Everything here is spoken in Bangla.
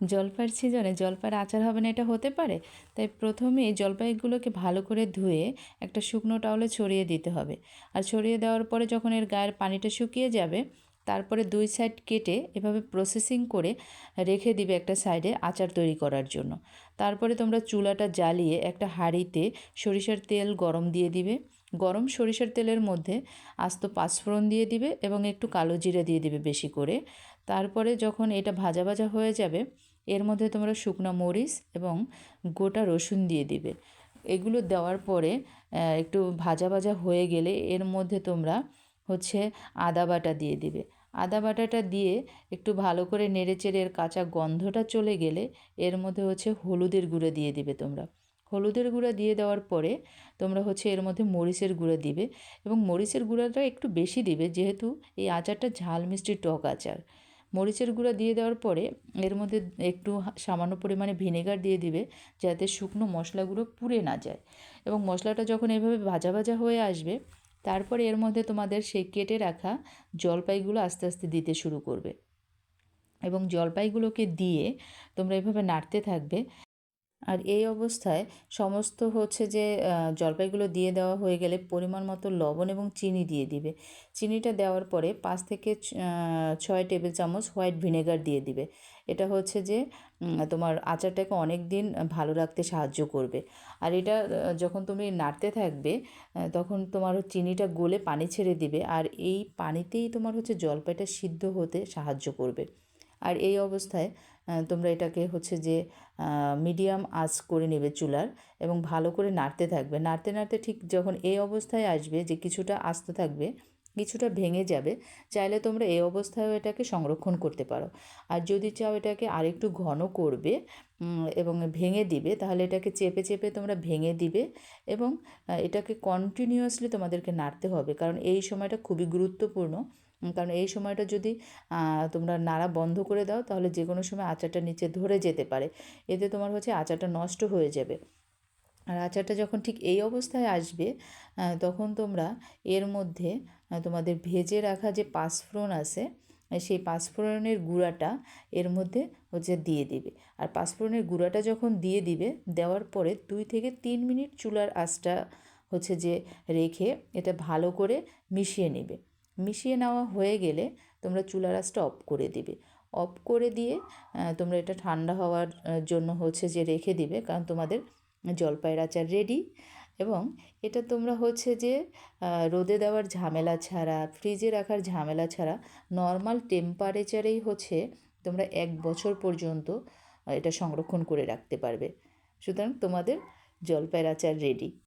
জলপাইয়ের সিজনে জলপাইয়ের আচার হবে না, এটা হতে পারে। তাই প্রথমে জলপাইগুলোকে ভালো করে ধুয়ে একটা শুকনো টাওয়ালে ছড়িয়ে দিতে হবে। আর ছড়িয়ে দেওয়ার পরে যখন এর গায়ের পানিটা শুকিয়ে যাবে, তারপরে দুই সাইড কেটে এভাবে প্রসেসিং করে রেখে দিবে একটা সাইডে আচার তৈরি করার জন্য। তারপরে তোমরা চুলাটা জ্বালিয়ে একটা হাঁড়িতে সরিষার তেল গরম দিয়ে দিবে। গরম সরিষার তেলের মধ্যে আস্ত পাঁচফোড়ন দিয়ে দিবে এবং একটু কালো জিরা দিয়ে দিবে বেশি করে। তারপরে যখন এটা ভাজা ভাজা হয়ে যাবে, এর মধ্যে তোমরা শুকনো মরিচ এবং গোটা রসুন দিয়ে দিবে। এগুলো দেওয়ার পরে একটু ভাজা ভাজা হয়ে গেলে এর মধ্যে তোমরা হচ্ছে আদা বাটা দিয়ে দিবে। আদা বাটাটা দিয়ে একটু ভালো করে নেড়েচেড়ে এর কাঁচা গন্ধটা চলে গেলে এর মধ্যে হচ্ছে হলুদের গুঁড়ো দিয়ে দিবে তোমরা। হলুদের গুঁড়া দিয়ে দেওয়ার পরে তোমরা হচ্ছে এর মধ্যে মরিচের গুঁড়ো দিবে এবং মরিচের গুঁড়োটা একটু বেশি দিবে যেহেতু এই আচারটা ঝাল মিষ্টি টক আচার। মরিচের গুঁড়া দিয়ে দেওয়ার পরে এর মধ্যে একটু সামান্য পরিমাণে ভিনেগার দিয়ে দিবে যাতে শুকনো মশলাগুলো পুড়ে না যায় এবং মশলাটা যখন এভাবে ভাজা ভাজা হয়ে আসবে তারপরে এর মধ্যে তোমাদের সেই কেটে রাখা জলপাইগুলো আস্তে আস্তে দিতে শুরু করবে এবং জলপাইগুলোকে দিয়ে তোমরা এভাবে নাড়তে থাকবে আর এই অবস্থায় সমস্ত হচ্ছে যে জলপাইগুলো দিয়ে দেওয়া হয়ে গেলে পরিমাণ মতো লবণ এবং চিনি দিয়ে দিবে। চিনিটা দেওয়ার পরে পাঁচ থেকে ছয় টেবিল চামচ হোয়াইট ভিনেগার দিয়ে দিবে। এটা হচ্ছে যে তোমার আচারটাকে অনেক দিন ভালো রাখতে সাহায্য করবে। আর এটা যখন তুমি নাড়তে থাকবে তখন তোমার চিনিটা গলে পানি ছেড়ে দিবে। আর এই পানিতেই তোমার হচ্ছে জলপাইটা সিদ্ধ হতে সাহায্য করবে। আর এই অবস্থায় তোমরা এটাকে হচ্ছে যে মিডিয়াম আঁচ করে নেবে চুলার এবং ভালো করে নাড়তে থাকবে। নাড়তে নাড়তে ঠিক যখন এই অবস্থায় আসবে যে কিছুটা আস্ত থাকবে, কিছুটা ভেঙে যাবে, চাইলে তোমরা এই অবস্থায়ও এটাকে সংরক্ষণ করতে পারো। আর যদি চাও এটাকে আরেকটু ঘন করবে এবং ভেঙে দিবে, তাহলে এটাকে চেপে চেপে তোমরা ভেঙে দিবে এবং এটাকে কন্টিনিউয়াসলি তোমাদেরকে নাড়তে হবে। কারণ এই সময়টা খুবই গুরুত্বপূর্ণ। কারণ এই সময়টা যদি তোমরা নাড়া বন্ধ করে দাও, তাহলে যে কোনো সময় আচারটা নিচে ধরে যেতে পারে। এতে তোমার হচ্ছে আচারটা নষ্ট হয়ে যাবে। আর আচারটা যখন ঠিক এই অবস্থায় আসবে তখন তোমরা এর মধ্যে তোমাদের ভেজে রাখা যে পাঁচফোড়ন আছে সেই পাঁচফোড়নের গুঁড়াটা এর মধ্যে হচ্ছে দিয়ে দিবে। আর পাঁচফোড়নের গুঁড়াটা যখন দিয়ে দিবে, দেওয়ার পরে দুই থেকে তিন মিনিট চুলার আঁচটা হচ্ছে যে রেখে এটা ভালো করে মিশিয়ে নেবে। মিশিয়ে নেওয়া হয়ে গেলে তোমরা চুলা আঁচটা অফ করে দিবে। অফ করে দিয়ে তোমরা এটা ঠান্ডা হওয়ার জন্য হচ্ছে যে রেখে দিবে, কারণ তোমাদের জলপাইয়ের আচার রেডি এবং এটা তোমরা হচ্ছে যে রোদে দেওয়ার ঝামেলা ছাড়া ফ্রিজে রাখার ঝামেলা ছাড়া নর্মাল টেম্পারেচারেই হচ্ছে তোমরা এক বছর পর্যন্ত এটা সংরক্ষণ করে রাখতে পারবে। সুতরাং তোমাদের জলপাইয়ের আচার রেডি